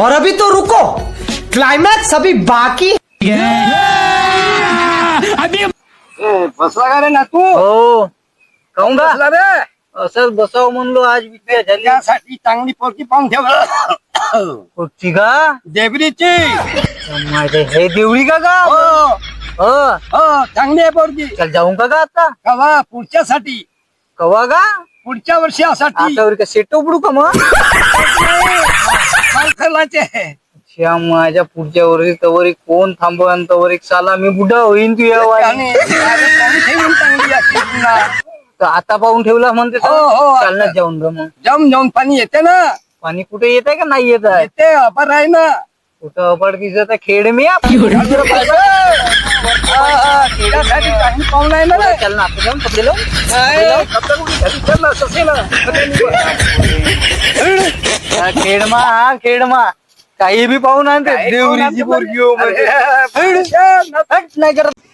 और अभी तो रुको। क्लाइमैक्स अभी बाकी बसला का रे ना तू हो। काहून का बसला रे असंच बसाव म्हणलो आज विद्या झाली त्यासाठी चांगली पोरकी पाहून ठेव कुठची का देवरीची हे देवळी का का हो चांगली आहे पोरगी चल जाऊ का आता? कवा पुढच्यासाठी कवा का पुढच्या आता का सेट उघडू का मग? सायकलाचे श्याम माझ्या पुढच्या वर्षी तवरी कोण थांबव आणि तवरी साला मी बुडा होईन तू. आणि अरे पाहून ठेवून चांगली असते पुन्हा. तर आता पाहून ठेवला म्हणते. हो, हो, आता. चालणार जाऊन ग मग जम जम पाणी येते ना पाणी कुठे येत आहे का नाही येत आहे येते अपर आहे ना कुठं अपाड दिसत आहे खेड मी चांगली पाहुण आहे ना रे चल ना आपण जाऊन पकडे लावून. नाही, कपडे कुठे घाली? हा, खेडमा हा खेडमा काही बी पाहून आणते देवरीची पोरगी हो म्हणजे हट, नाही करत